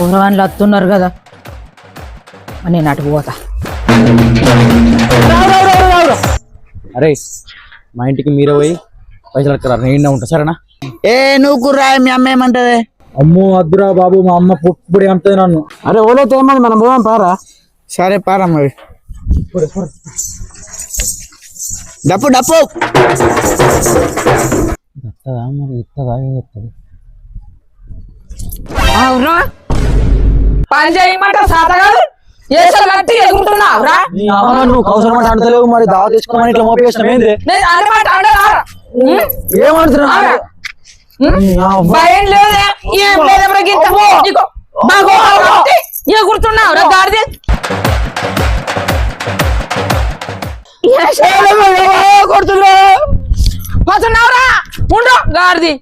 కూరగాయలు వస్తున్నారు కదా. నేను అటు పోతా. అరే మా ఇంటికి మీరే పోయి పైసలు ఎక్కడ నేను ఉంటా సరేనా? ఏ నువ్వు కుర్రా మీ అమ్మ ఏమంటది? అమ్మో అద్దురా బాబు మా అమ్మ పుప్పుడు అంటది నన్ను. అరే ఓలైతే ఏమని మనం పోదాం పారా. సరే పారా మరి. డప్పు డప్పు. ఎత్తదా మరి ఎత్తదా ఏం ఎత్తది? అవురా. పని చేయమంట సాత కాదు ఏసలు కట్టి ఎగురుతున్నావురా నీ అమ్మ నువ్వు అవసరం అంటే అంటలేవు మరి దావ తెచ్చుకోమని ఇట్లా మోపేసిన ఏంది నేను అన్నమాట అండగారా ఏమంటున్నా భయం లేదే ఏం ఉండు గాడిది